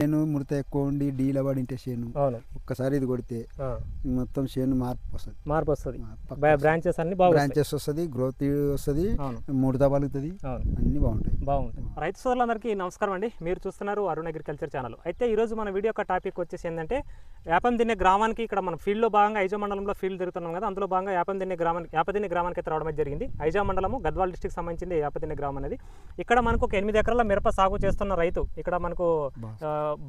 చేను ముడత ఎక్కువ ఉండి డీల చేను. అవును. ఒక్కసారి ఇది కొడితే మొత్తం చేను మార్పు వస్తుంది. మార్పు వస్తుంది. బ్రాంచెస్ అన్ని బాగుంటాయి బ్రాంచెస్ వస్తుంది గ్రోత్ వస్తుంది ముడత పలుకుతుంది అన్ని బాగుంటాయి. బాగుంటుంది రైతు సోదరులందరికీ నమస్కారం అండి. మీరు చూస్తున్నారు అరుణ్ అగ్రికల్చర్ ఛానల్. అయితే ఈరోజు మన వీడియో యొక్క టాపిక్ వచ్చేసి ఏంటంటే యాపం దిన్నే గ్రామానికి ఇక్కడ మన ఫీల్డ్లో భాగంగా ఐజా మండలంలో ఫీల్డ్ తిరుగుతున్నాం కదా అందులో భాగంగా యాపం దిన్నే గ్రామానికి యాపదిన్నే గ్రామానికి అయితే రావడం జరిగింది. ఐజా మండలము గద్వాల్ డిస్టిక్ సంబంధించింది యాపదిన్నే గ్రామం అనేది. ఇక్కడ మనకు ఒక ఎనిమిది ఎకరాల మిరప సాగు చేస్తున్న రైతు ఇక్కడ మనకు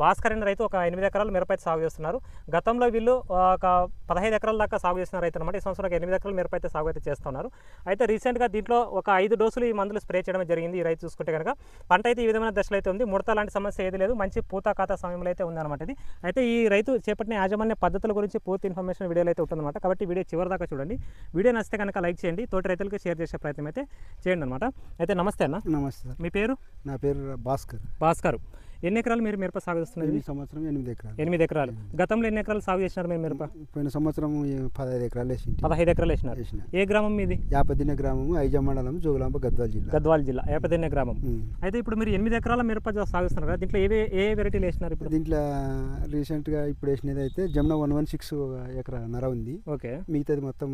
భాస్కర్ అనే రైతు ఒక ఎనిమిది ఎకరాల మిరప అయితే సాగు చేస్తున్నారు. గతంలో వీళ్ళు ఒక పదహైదు ఎకరాల దాకా సాగు చేసిన రైతు అనమాట ఈ సంవత్సరం ఒక ఎనిమిది ఎకరాల మిరప అయితే సాగు అయితే చేస్తున్నారు. అయితే రీసెంట్గా దీంట్లో ఒక ఐదు డోసులు ఈ మందులు స్ప్రే చేయడం జరిగింది ఈ రైతు చూసుకుంటే కనుక పంట అయితే ఈ విధమైన దశలో అయితే ఉంది. ముడత లాంటి సమస్య ఏది లేదు. మంచి పూత ఖాతా సమయంలో అయితే ఉందన్నమాట ఇది. అయితే ఈ రైతు చేపట్టిన యాజమాన్య పద్ధతుల గురించి పూర్తి ఇన్ఫర్మేషన్ వీడియోలో అయితే ఉంటుందన్నమాట. కాబట్టి వీడియో చివరి దాకా చూడండి. వీడియో నచ్చితే కనుక లైక్ చేయండి. తోటి రైతులకు షేర్ చేసే ప్రయత్నం అయితే చేయండి అనమాట అయితే నమస్తే అన్న. నమస్తే మీ పేరు? నా పేరు భాస్కర్. భాస్కర్. ఎన్ని ఎకరాలు మీరు మిరప సాగు చేస్తున్నది ఈ సంవత్సరం ఎనిమిది ఎకరాలు. ఎనిమిది ఎకరాలు. గతంలో ఎన్ని ఎకరాలు సాగు చేసినారు మీరు మిరప? పోయిన సంవత్సరం పదహైదు ఎకరాలు వేసింటి. పదహైదు ఎకరాలు వేసినారు. వేసిన. ఏ గ్రామం మీది? యాపదిన గ్రామము ఐజా మండలం జోగులాంబ గద్వాల జిల్లా. గద్వాల జిల్లా ఏపదిన్నె గ్రామం. అయితే ఇప్పుడు మీరు ఎనిమిది ఎకరాల మిరప సాగుతున్నారు కదా దీంట్లో ఏ ఏ వెరైటీలు వేసినారు ఇప్పుడు? దీంట్లో రీసెంట్గా ఇప్పుడు వేసినది అయితే జమున వన్ వన్ సిక్స్ ఎకరా నర ఉంది. ఓకే. మిగతాది మొత్తం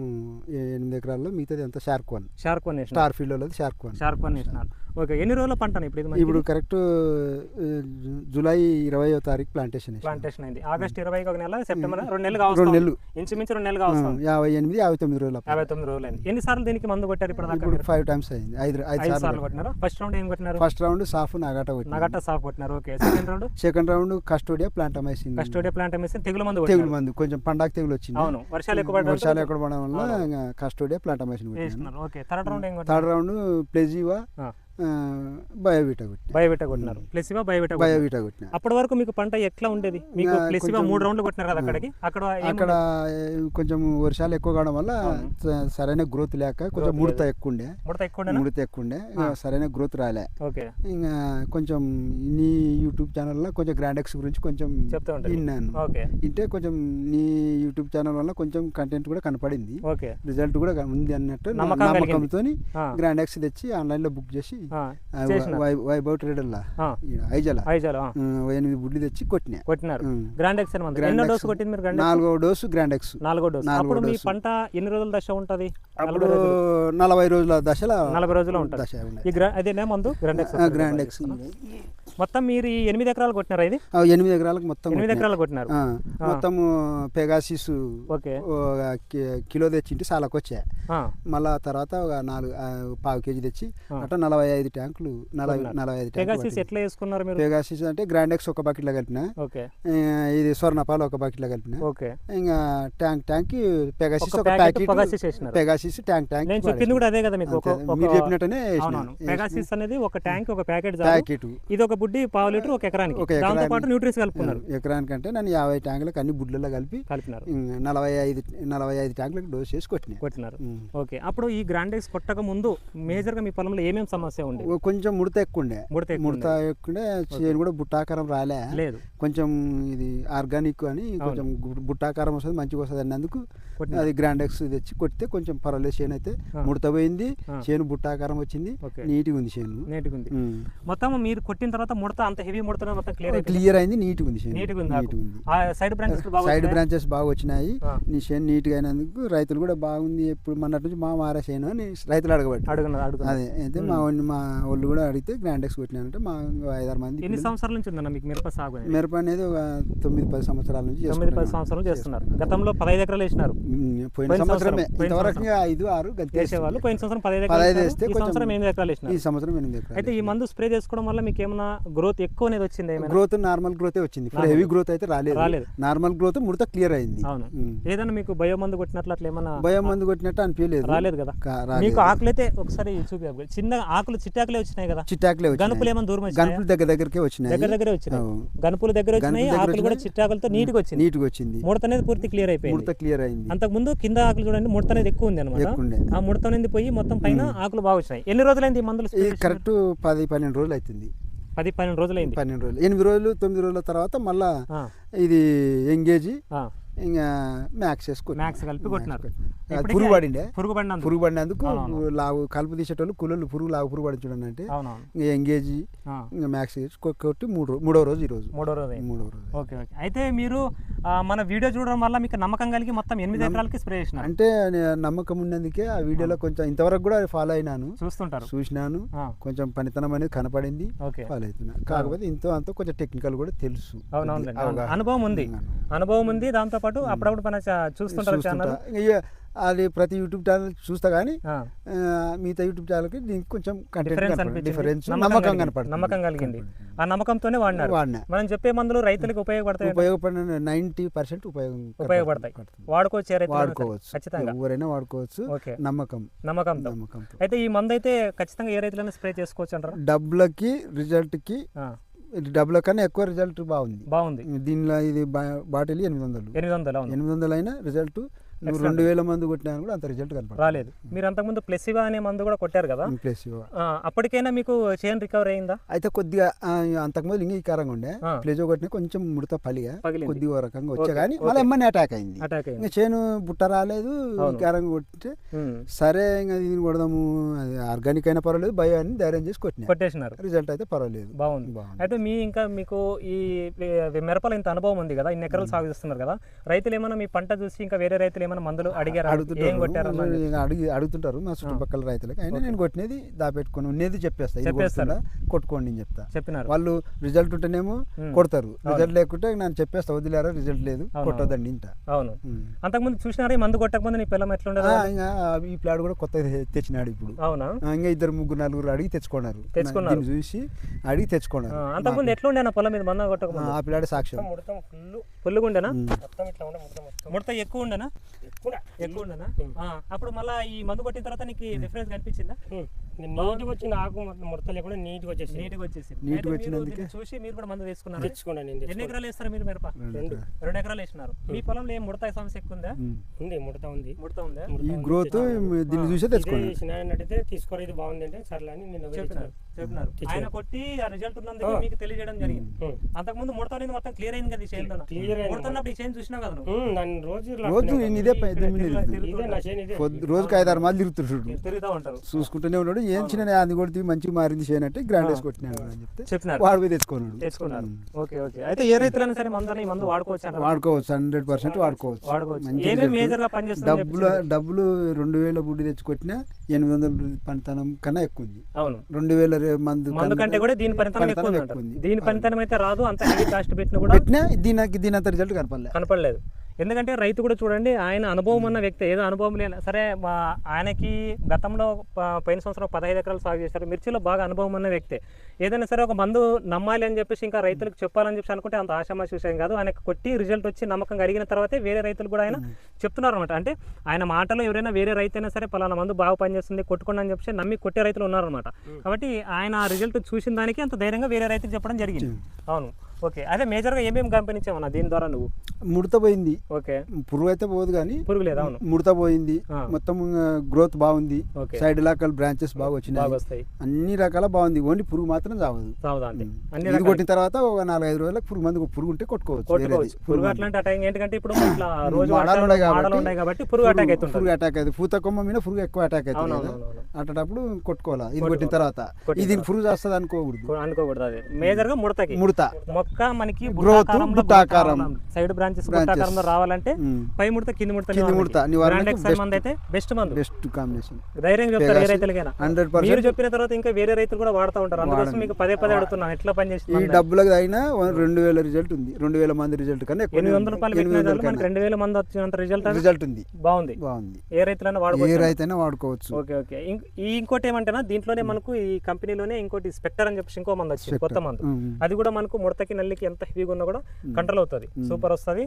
ఎనిమిది ఎకరాల్లో మిగతాది అంతా shark one. Shark one star field shark one. Shark one వేసినారు. ఓకే ఎన్ని రోజుల పంటను ఇప్పుడు ఇది ఇప్పుడు కరెక్ట్ జూలై ఇరవయో తారీఖు ప్లాంటేషన్. ప్లాంటేషన్ అయింది. ఆగస్ట్ ఇరవై ఒక నెల సెప్టెంబర్ రెండు నెలలు రెండు కావచ్చు నెలలు. ఇంచుమించు రెండు నెలలు కావచ్చు యాభై ఎనిమిది యాభై తొమ్మిది రోజుల యాభై తొమ్మిది రోజులు అయింది ఎన్నిసార్లు దీనికి మందు కొట్టారు ఇప్పుడు ఇప్పుడు? ఫైవ్ టైమ్స్ అయింది. ఐదు ఐదు సార్లు కొట్టినారు? ఫస్ట్ రౌండ్ ఏం కొట్టినారు? ఫస్ట్ రౌండ్ సాఫ్ నాగాట నగట్ట సాఫ్ కొట్టినారు. Okay. Second round second round Custodia plantomycin Custodia plant వేసి తెగులు మందు తెగులు మందు. కొంచెం పండాక తెగులు వచ్చింది. అవును. వర్షాలు ఎక్కువ వర్షాలు ఎక్కడ పడడం వల్ల కస్టోడియా కొట్టినాను. వేసినారు. Okay. Third round third round ప్లెజివా కొట్టిన. కొట్టినారు. కొట్టిన? అప్పటి వరకు మీకు పంట ఎట్లా ఉండేది? మీకు మూడు రౌండ్లు కొట్టినారు కదా అక్కడికి? అక్కడ కొంచెం వర్షాలు ఎక్కువ కావడం వల్ల సరైన గ్రోత్ లేక కొంచెం ముడత ఎక్కువ ఉండే. ముడత ఎక్కువ ఉండేనా? ముడత ఎక్కువ ఉండే. సరైన గ్రోత్ రాలే. ఓకే. ఇంకా కొంచెం నీ యూట్యూబ్ ఛానల్లో కొంచెం గ్రాండెక్స్ గురించి కొంచెం విన్నాను. ఇంటే కొంచెం నీ యూట్యూబ్ ఛానల్ వల్ల కొంచెం కంటెంట్ కూడా కనపడింది. రిజల్ట్ కూడా ఉంది అన్నట్టు. నమ్మకంతో ఆ, గ్రాండెక్స్ తెచ్చి ఆన్లైన్లో బుక్ చేసి ఆ, ఆ, చేసినారు. వై- వైభవ్ ట్రేడర్లా. ఆ, ఐజల ఎనిమిది బుడ్లు తెచ్చి కొట్టినా. కొట్టినారు. గ్రాండ్ ఎక్స్ మందు ఎన్నో. డోసు కొట్టింది మీరు గ్రాండ్ నాలుగో డోసు గ్రాండెక్స్ నాలుగో డోసు. అప్పుడు మీ. పంట ఎన్ని రోజుల దశ ఉంటది? అప్పుడు నలభై రోజుల దశలో నలభై రోజులు ఉంటుంది. దశ అదేనా మందు? గ్రాండ్ ఎక్స్ గ్రాండ్ ఎక్స్ మొత్తం మీరు ఎనిమిది ఎకరాలు కొట్టినారా ఇది? ఎనిమిది ఎకరాలకు మొత్తం ఎనిమిది. ఎకరాలు కొట్టినారు. ఆ, మొత్తము పెగాసిస్ ఓకే. కిలో తెచ్చింటి సాలకు వచ్చాయి. ఆ, మళ్ళా తర్వాత ఒక నాలుగు పావు కేజీ తెచ్చి. అట్లా నలభై ఐదు ట్యాంకులు నలభై. నలభై ఐదు పెగాసిస్ ఎట్లా వేసుకున్నారు మీరు? పెగాసిస్ అంటే గ్రాండెక్స్ ఒక బకెట్లో కలిపిన. ఇది స్వర్ణపాలు ఒక బకెట్లో కలిపిన. ఓకే. ఇంకా ట్యాంక్ ట్యాంక్ పెగాసిస్ ఒక ప్యాకెట్ పెగాసిస్ ట్యాంక్ ట్యాంక్ నేను చెప్పింది కూడా అదే కదా మీకు మీరు చెప్పినట్టునే. పెగాసిస్ అనేది ఒక ట్యాంక్ ఒక ప్యాకెట్ ప్యాకెట్. ఇది ఒక బుడ్డి పావు లీటర్ ఒక ఎకరానికి. దాంతో ఎకరానికి- పాటు న్యూట్రిన్స్ కలుపుకున్నారు. ఎకరానికంటే నన్ను యాభై ట్యాంకులకు అన్ని బుడ్లలో కలిపి కలిపినారు. నలభై ఐదు నలభై ఐదు ట్యాంకులకు డోస్ చేసి కొట్టినాయి. కొట్టినారు. ఓకే. అప్పుడు ఈ గ్రాండెక్స్ కొట్టక ముందు మేజర్గా మీ పొలంలో ఏమేమి సమస్య ఉండే? కొంచెం ముడత ఎక్కువ ఉండే ముడత ముడత ఎక్కువ ఉండే చేను కూడా బుట్టాకారం రాలే. లేదు. కొంచెం ఇది ఆర్గానిక్ అని కొంచెం బుట్టాకారం వస్తుంది మంచిగా వస్తుంది అన్నందుకు. అది గ్రాండెక్స్ తెచ్చి కొడితే కొంచెం పర్వాలేదు చేను అయితే. ముడత పోయింది. చేను బుట్టాకారం వచ్చింది నీట్గా ఉంది చేను. నీట్గా ఉంది. మొత్తం మీరు కొట్టిన తర్వాత ముడత అంత హెవీ ముడత మొత్తం క్లియర్ క్లియర్ అయింది నీట్గా ఉంది నీట్గా ఉంది సైడ్ బ్రాంచెస్ బాగా సైడ్ వచ్చినాయా? బ్రాంచెస్ బాగా వచ్చినాయి. నీ చేను నీట్గా అయినందుకు రైతులు కూడా బాగుంది. ఎప్పుడు మొన్నటి నుంచి మా మారా చేను అని రైతులు అడగబట్టి అడుగున్నారు అదే అయితే మా మా వాళ్ళు కూడా అడిగితే గ్రాండెక్స్ కొట్టినానంటే మా ఐదారు మంది ఎన్ని సంవత్సరాల నుంచి ఉందన్న మీకు మిరప సాగు అనేది? మిరప అనేది ఒక తొమ్మిది పది సంవత్సరాల నుంచి తొమ్మిది పది. సంవత్సరాలు చేస్తున్నారు. గతంలో పదహైదు ఎకరాలు వేసినారు. పోయిన సంవత్సరమే. ఇంతవరకు ఐదు ఆరు గంతే వేసేవాళ్ళు పోయిన సంవత్సరం పదహైదు ఎకరాలు వేస్తే. ఈ కొంచెం- సంవత్సరం ఎనిమిది ఎకరాలు ఈ వేసినారు సంవత్సరం ఎనిమిది ఎకరాలు అయితే ఈ మందు స్ప్రే చేసుకోవడం వల్ల మీకు ఏమైనా గ్రోత్ ఎక్కువ అనేది వచ్చింది గ్రోత్ నార్మల్ గ్రోతే వచ్చింది. ఇప్పుడు. హెవీ గ్రోత్ అయితే రాలేదు. రాలేదు. నార్మల్ గ్రోత్ ముడత క్లియర్ అయింది. అవును. ఏదైనా మీకు భయో మందు కొట్టినట్లు అట్లా ఏమన్నా భయం మందు కొట్టినట్టు అనిపించలేదు. రాలేదు కదా? మీకు రాలేదు. ఆకులైతే ఒకసారి చూపి చిన్న ఆకులు చిట్టాకులే వచ్చినాయి కదా? చిట్టాకులే గనుపులు ఏమైనా దూరం వచ్చినాయి? గనుపులు దగ్గర దగ్గరకే వచ్చినాయి. దగ్గర దగ్గరే వచ్చినాయి. గనుపులు దగ్గర వచ్చినాయి ఆకులు కూడా. చిట్టాకులతో నీట్గా వచ్చింది. నీట్గా వచ్చింది. ముడత అనేది పూర్తి క్లియర్ అయిపోయింది. ముడత క్లియర్ అయింది. అంతకు ముందు కింద ఆకులు చూడండి ముడత అనేది ఎక్కువ ఉంది అనమాట. ఆ ముడత అనేది పోయి మొత్తం పైన ఆకులు బాగా వచ్చినాయి. ఎన్ని రోజులైంది ఈ మందులు? కరెక్ట్ పది పన్నెండు రోజులు అవుతుంది. పది పన్నెండు రోజులైంది. పన్నెండు రోజులు. ఎనిమిది రోజులు తొమ్మిది రోజుల తర్వాత మళ్ళా ఇది ఎంగేజ్. ఇంకా మ్యాక్స్ వేసుకుని మ్యాక్స్ కలిపి కొట్టినారు. పురుగు పడిండే. పురుగు పడినందుకు. పురుగు పడినందుకు. లావు కలుపు తీసేటోళ్ళు కూలీలు పురుగు లావు పురుగు పడి చూడండి అంటే. ఇంకా ఎంగేజ్ ఇంకా మ్యాక్స్ కొట్టి మూడు మూడో రోజు ఈ రోజు. మూడో రోజు. మూడో రోజు. Okay okay. అయితే మీరు మన వీడియో చూడడం వల్ల మీకు నమ్మకం కలిగి మొత్తం ఎనిమిది ఎకరాలకి స్ప్రే చేసినారు. అంటే నమ్మకం ఉన్నందుకే ఆ వీడియోలో కొంచెం ఇంతవరకు కూడా ఫాలో అయినాను. చూస్తుంటారు. చూసినాను. కొంచెం పనితనం అనేది కనపడింది. ఫాలో అవుతున్నా. కాకపోతే ఇంతో అంతో కొంచెం టెక్నికల్ కూడా తెలుసు. అనుభవం ఉంది. అనుభవం ఉంది. దాంతో పాటు అప్పుడప్పుడు మన చూస్తుంటారు ఛానల్ అది ప్రతి యూట్యూబ్ ఛానల్ చూస్తా కానీ మిగతా యూట్యూబ్ ఛానల్కి దీనికి కొంచెం డిఫరెన్స్ నమ్మకం నమ్మకం కలిగింది. కనపడుతుంది. నమ్మకం కలిగింది. ఆ నమ్మకంతోనే వాడినారు. వాడినా. మనం చెప్పే మందులు రైతులకు ఉపయోగపడతాయి. ఉపయోగపడిన నైంటీ పర్సెంట్ ఉపయోగం ఉపయోగపడతాయి. వాడుకోవచ్చు. వాడుకోవచ్చు. ఖచ్చితంగా. ఎవరైనా వాడుకోవచ్చు. ఓకే. నమ్మకం. నమ్మకంతో. నమ్మకంతో. అయితే ఈ మందు అయితే ఖచ్చితంగా ఏ రైతులైనా స్ప్రే చేసుకోవచ్చు అంటారా? డబ్బులకి రిజల్ట్కి డబ్బుల కన్నా ఎక్కువ రిజల్ట్ బాగుంది. బాగుంది. దీనిలో ఇది బాటిల్ ఎనిమిది వందలు. ఎనిమిది వందలు ఎనిమిది వందలు అయినా రిజల్ట్ నువ్వు రెండు వేల మంది కొట్టినా కూడా అంత రిజల్ట్ కనపడదు రాలేదు. మీరు అంతకుముందు ప్లెసివా అనే మందు కూడా కొట్టారు కదా? ప్లస్ ఆ, అప్పటికైనా మీకు చైన్ రికవర్ అయిందా? అయితే కొద్దిగా అంతకుముందు ఇంకా ఈ కారంగా ఉండే. ప్లేజో కొట్టిన కొంచెం ముడత పలిగా కొద్దిగా రకంగా వచ్చా కానీ. మళ్ళీ ఎమ్మని అటాక్ అయింది. అటాక్ అయింది. ఇంకా చేను బుట్ట రాలేదు. కారంగా కొట్టితే సరే ఇంకా దీన్ని కొడదాము అది ఆర్గానిక్ అయినా పర్వాలేదు బయో అని ధైర్యం చేసి కొట్టినా. కొట్టేసినారు. రిజల్ట్ అయితే పర్వాలేదు. బాగుంది. అయితే మీ ఇంకా మీకు ఈ మిరపలో ఇంత అనుభవం ఉంది కదా ఇన్ని ఎకరాలు సాగు చేస్తున్నారు కదా రైతులు ఏమైనా మీ పంట చూసి ఇంకా వేరే రైతులు ఏమైనా మందులు అడిగారా? ఏం అడుగుతుంటారు. కొట్టారు అన్నది? ఇంకా అడిగి అడుగుతుంటారు మా చుట్టుపక్కల రైతులకి. అయినా నేను కొట్టినది దాపెట్టుకుని ఉన్నది చెప్పేస్తా. ఇది కొట్టుకోండి అని చెప్తా. చెప్పినారు. వాళ్ళు రిజల్ట్ ఉంటేనేమో. కొడతారు. రిజల్ట్ లేకుంటే నేను చెప్పేస్తా వదిలేరా? రిజల్ట్ లేదు. అవును. కొట్టొద్దండి ఇంట. అవును. అంతకుముందు చూసినారా ఈ మందు కొట్టకముందు నీ పిల్లం ఎట్లా ఉండేది ఇంకా ఈ ప్లాట్ కూడా కొత్త తెచ్చినాడు ఇప్పుడు. అవునా? ఇంకా ఇద్దరు ముగ్గురు నలుగురు అడిగి తెచ్చుకున్నారు. తెచ్చుకున్నారు. చూసి అడిగి తెచ్చుకున్నారు. ఆ, అంతకుముందు ఎట్లా ఉండేనా పొలం మీద మందు కొట్టకముందు ఆ పిల్లాడి సాక్ష్యం. ముడత ఫుల్ ఫుల్గా ఉండేనా ఉమ్. ముడత ఎక్కువ ఉండేనా? ఎక్కువ ఆ, అప్పుడు మళ్ళీ ఈ మందు కొట్టిన తర్వాత నీకు డిఫరెన్స్ కనిపించిందా? నీట్గా వచ్చింది ఆకు ముడత లేకుండా నీట్గా వచ్చేసి నీట్గా వచ్చేసింది. నీట్గా వచ్చినందుకే. చూసి మీరు కూడా మందు వేసుకున్నారు? తెచ్చుకున్నాను నేను ఎన్ని. ఎకరాలు వేస్తారు మీరు మిరప? రెండు. రెండు. ఎకరాలు. వేసినారు. మీ పొలంలో ఏం ముడత సమస్య ఎక్కువ ఉందా. ఉంది ముడత ఉంది. ముడత ఉందా? ఈ గ్రోత్. దీన్ని చూసే వేసిన అన్నట్టయితే తీసుకోరా ఇది బాగుంది అంటే సర్లే అని నేను చెప్పినారు చెప్పినారు. ఆయన కొట్టి ఆ రిజల్ట్ ఉన్నందుకు. మీకు తెలియజేయడం జరిగింది. అంతకుముందు ముడత అనేది మొత్తం క్లియర్ అయింది కదా ఈ చైన్ అయింది. ముడతన్నప్పుడు ఈ చైన్ చూసినావు కదా నన్ను రోజు రోజు నేను ఇదే మీద రోజుకి ఐదు ఆరు మాలు తిరుగుతుంటాడు. తిరుగుతూ ఉంటారు. చూసుకుంటూనే ఉన్నాడు. ఏం చిన్న అది కొడితే మంచిగా మారింది చేయనంటే గ్రాండ్ వేసి కొట్టినాడు అని చెప్తే చెప్పినారు. వాడు పోయి తెచ్చుకున్నాడు తెచ్చుకున్నారు. Okay okay. అయితే ఏ రైతులైనా సరే ఈ మందు వాడుకోవచ్చు వాడుకోవచ్చు హండ్రెడ్ పర్సెంట్ వాడుకోవచ్చు. వాడుకోవచ్చు. మంచి డబ్బులు డబ్బులు రెండు వేల బుడ్డి తెచ్చి కొట్టినా ఎనిమిది వందల పనితనం కన్నా ఎక్కువ ఉంది అవును. రెండు వేల మందు మందు కంటే కూడా దీని పనితనం ఎక్కువ ఉంది. దీని పనితనం అయితే రాదు అంత కాస్ట్ పెట్టిన కూడా పెట్టినా దీనికి దీనంత రిజల్ట్ కనపడలే. కనపడలేదు. ఎందుకంటే రైతు కూడా చూడండి ఆయన అనుభవం ఉన్న వ్యక్తి ఏదో అనుభవం లేని సరే మా ఆయనకి గతంలో పోయిన సంవత్సరం పదహైదు ఎకరాలు సాగు చేశారు మిర్చిలో బాగా అనుభవం ఉన్న వ్యక్తే. ఏదైనా సరే ఒక మందు నమ్మాలి అని చెప్పేసి ఇంకా రైతులకు చెప్పాలని చెప్పి అనుకుంటే అంత ఆశామాషి విషయం కాదు. ఆయనకు కొట్టి రిజల్ట్ వచ్చి నమ్మకం కలిగిన తర్వాతే వేరే రైతులు కూడా ఆయన చెప్తున్నారు అనమాట అంటే ఆయన మాటలో ఎవరైనా వేరే రైతు అయినా సరే పలానా మందు బాగా పనిచేస్తుంది కొట్టుకోండి అని చెప్పి నమ్మి కొట్టే రైతులు ఉన్నారనమాట కాబట్టి ఆయన ఆ రిజల్ట్ చూసిన దానికి అంత ధైర్యంగా వేరే రైతుకి చెప్పడం జరిగింది. అవును. ఓకే. అదే మేజర్గా ఏమేమి గమనించామన్నా దీని ద్వారా నువ్వు? ముడత పోయింది. ఓకే. పురుగు అయితే పోదు కానీ పురుగు లేదు? ముడత పోయింది. మొత్తం గ్రోత్ బాగుంది. సైడ్ లాకల్ బ్రాంచెస్ బాగా వచ్చినాయి. అన్ని రకాల బాగుంది. ఓన్లీ పురుగు మాత్రం చావదు. ఇది కొట్టిన తర్వాత ఒక నాలుగైదు రోజులకు పురుగు మంది పురుగు ఉంటే కొట్టుకోవచ్చు. పురుగు అట్లాంటి అటాక్ ఎందుకంటే ఇప్పుడు కాబట్టి పురుగు అటాక్ అవుతుంటుంది. పురుగు అటాక్ అవుతుంది. పూత కొమ్మ మీద పురుగు ఎక్కువ అటాక్ అవుతుంది అట్టేటప్పుడు కొట్టుకోవాలా. ఇది కొట్టిన తర్వాత. ఇది పురుగు చేస్తుంది అనుకోకూడదు. అనుకోకూడదు అది. మేజర్గా ముడతకి. ముడత. మొక్క మనకి. సైడ్ బ్రాంచెస్ రావాలంటే ఉమ్. పై ముడత కింది ముడత కింది ముడత. మంది అయితే బెస్ట్ మందు. బెస్ట్ కాంబినేషన్ ధైర్యం చెప్తారు ఏ. రైతులకైనా. హండ్రెడ్ మీరు చెప్పిన తర్వాత ఇంకా వేరే రైతులు కూడా వాడుతూ ఉంటారు. అందుకోసం మీకు పదే పదే అడుగుతున్నాను. ఎట్లా ఈ పనిచేస్తుంది డబ్బులకు అయినా రెండు వేల రిజల్ట్ ఉంది. రెండు వేల మంది రిజల్ట్ కన్నా ఎనిమిది వందల రూపాయలు మనకి రెండు వేల మంది వచ్చినంత రిజల్ట్ రిజల్ట్ ఉంది. బాగుంది. బాగుంది. ఏ రైతులైనా ఏ వాడుకోవచ్చు రైతైనా వాడుకోవచ్చు. Okay okay. ఇంక్- ఈ ఇంకోటి ఏమంటేనా దీంట్లోనే మనకు ఈ కంపెనీలోనే ఇంకోటి స్పెక్టర్ అని చెప్పేసి ఇంకో మంది వచ్చింది. కొత్త మందు. ఉమ్. అది కూడా మనకు ముడతకి నల్లికి ఎంత హెవీగా ఉన్నా కూడా కంట్రోల్ అవుతుంది. సూపర్ వస్తుంది.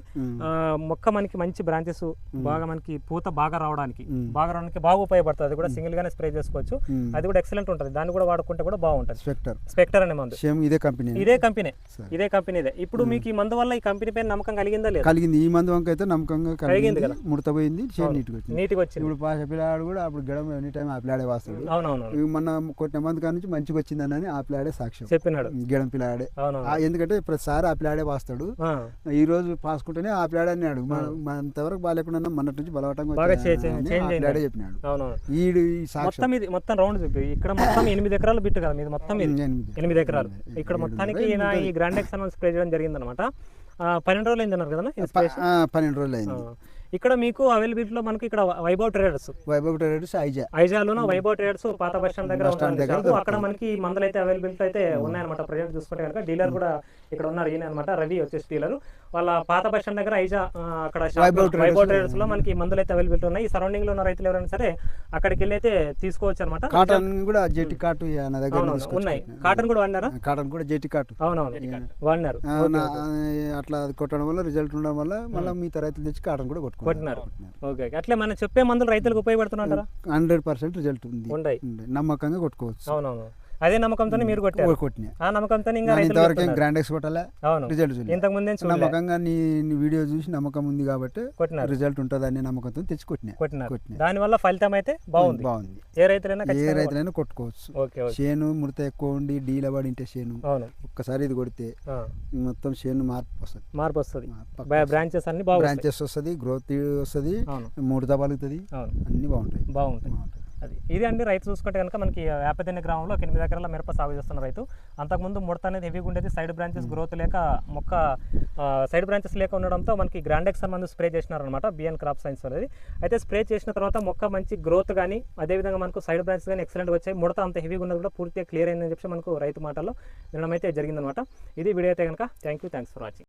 మొక్క మనకి మంచి బ్రాంచెస్ బాగా మనకి పూత బాగా రావడానికి. బాగా రావడానికి బాగా ఉపయోగపడుతుంది. అది కూడా సింగిల్ గానే స్ప్రే చేసుకోవచ్చు. అది కూడా ఎక్సలెంట్ ఉంటుంది. దాన్ని కూడా వాడుకుంటే కూడా బాగుంటుంది. స్పెక్టర్. స్పెక్టర్ అనే మందు. ఇదే కంపెనీ. ఇదే కంపెనీ. ఇదే కంపెనీదే ఇప్పుడు మీకు ఈ మందు వల్ల ఈ కంపెనీ పైన నమ్మకం కలిగిందా లేదా? కలిగింది. ఈ మందు వంక అయితే నమ్మకంగా కలిగింది కదా. ముడతపోయింది. చేను నీట్గా వచ్చింది. నీట్గా వచ్చింది. ఇప్పుడు పాష పిల్లాడు కూడా అప్పుడు గడం ఎనీ టైం ఆ పిల్లాడే వాస్తాడు. అవునవును మొన్న కొట్టిన మంది కాడ నుంచి మంచిగా వచ్చిందని ఆ పిల్లాడే సాక్ష్యం. చెప్పినాడు. గెడం పిల్లాడే. ఎందుకంటే ప్రతిసారి ఆ ప్లాడే పాస్తాడు ఈ రోజు పాసుకుంటేనే ఆ ప్లాడ్ అన్నాడు అంతవరకు బాగాలేకుండా మొన్నటి నుంచి బలవటంగా చెప్పినాడు. ఈడు మొత్తం ఇది మొత్తం రౌండ్ చూపి ఇక్కడ మొత్తం ఎనిమిది ఎకరాలు బిట్టు కదా మీది మొత్తం ఎనిమిది. ఎకరాలు. ఇక్కడ మొత్తానికి ఈ. గ్రాండ్ ఎక్స్ స్ప్రే చేయడం జరిగింది అనమాట పన్నెండు రోజులు అయింది అన్నారు కదా పన్నెండు రోజులు. అయింది. ఇక్కడ మీకు అవైలబిలిటీలో మనకి ఇక్కడ వైభవ్ ట్రేడర్స్ వైభవ్ ట్రేడర్స్ ఐజా ఐజాలోను వైభవ్ ట్రేడర్స్ పాత బస్ స్టాండ్ దగ్గర. అక్కడ మనకి మందులు అయితే అవైలబిలిటీ అయితే ఉన్నాయన్నమాట. ప్రజెంట్ చూసుకుంటే కనుక డీలర్ కూడా ఇక్కడ ఉన్నారు ఈయన అనమాట రవి వచ్చేసి డీలర్. వాళ్ళ పాత బస్ స్టాండ్ దగ్గర ఐజా అక్కడ వైభవ్ లో- ట్రేడర్స్లో మనకి మందులు అయితే అవైలబిలిటీ ఉన్నాయి. ఈ సరౌండింగ్లో ఉన్న రైతులు ఎవరైనా సరే అక్కడికి వెళ్ళి అయితే తీసుకోవచ్చు అనమాట కాటన్ కూడా జెట్టి కాటు ఉన్నాయి. కాటన్ కూడా వాడినారా? కాటన్ కూడా జెట్టి కాటు అవునవును వాడినారు. అట్లా కొట్టడం వల్ల రిజల్ట్ ఉండడం వల్ల మళ్ళీ మిగతా రైతులు తెచ్చి కాటన్ కూడా కొట్టుకున్నారు కొట్టినారు. ఓకే. అట్లే మనం చెప్పే మందులు రైతులకు ఉపయోగపడుతున్నారా హండ్రెడ్ పర్సెంట్ రిజల్ట్ ఉంది. నమ్మకంగా కొట్టుకోవచ్చు. అవునవును. అదే నమ్మకంతో మీరు కొట్టారు. కొట్టినా. ఆ నమ్మకంతో ఇంకా ఇంతవరకు. గ్రాండ్ ఎక్స్ కొట్టాలా? అవును. రిజల్ట్ చూడలే. ఇంతకు ముందే నమ్మకంగా నీ వీడియో చూసి నమ్మకం ఉంది కాబట్టి కొట్టినారు. రిజల్ట్ ఉంటుంది అనే నమ్మకంతో తెచ్చి కొట్టినా. కొట్టినా. దానివల్ల ఫలితం అయితే బాగుంది. బాగుంది. ఏ రైతులైనా ఏ రైతులైనా కొట్టుకోవచ్చు. చేను ముడత ఎక్కువ ఉండి డీల పడి ఉంటే చేను. అవును. ఒక్కసారి ఇది కొడితే ఆ, మొత్తం చేను మార్పు వస్తుంది. మార్పు వస్తుంది. బ్రాంచెస్ అన్ని బ్రాంచెస్ వస్తుంది గ్రోత్ వస్తుంది ముడత పలుకుతుంది అవును. అన్ని బాగుంటాయి. బాగుంటాయి. బాగుంటాయి. అది. ఇది అండి రైతు చూసుకుంటే కనుక మనకి వేపదిన్న గ్రామంలో ఒక ఎనిమిది ఎకరాల మిరప సాగు చేస్తున్న రైతు. అంతకుముందు ముడత అనేది హెవీగా ఉండేది. సైడ్ బ్రాంచెస్ గ్రోత్ లేక మొక్క సైడ్ బ్రాంచెస్ లేక ఉండడంతో మనకి గ్రాండెక్స్ మందు స్ప్రే చేసినారనమాట బిఎన్ క్రాప్ సైన్స్ అనేది. అయితే స్ప్రే చేసిన తర్వాత మొక్క మంచి గ్రోత్ కానీ అదేవిధంగా మనకు సైడ్ బ్రాంచెస్ కానీ ఎక్సలెంట్ వచ్చాయి. ముడత అంత హెవీగా ఉన్నది కూడా పూర్తిగా క్లియర్ అయిందని చెప్పి మనకు రైతు మాటల్లో వినడం అయితే జరిగిందనమాట ఇది వీడియో అయితే కనుక. Thank you thanks for watching.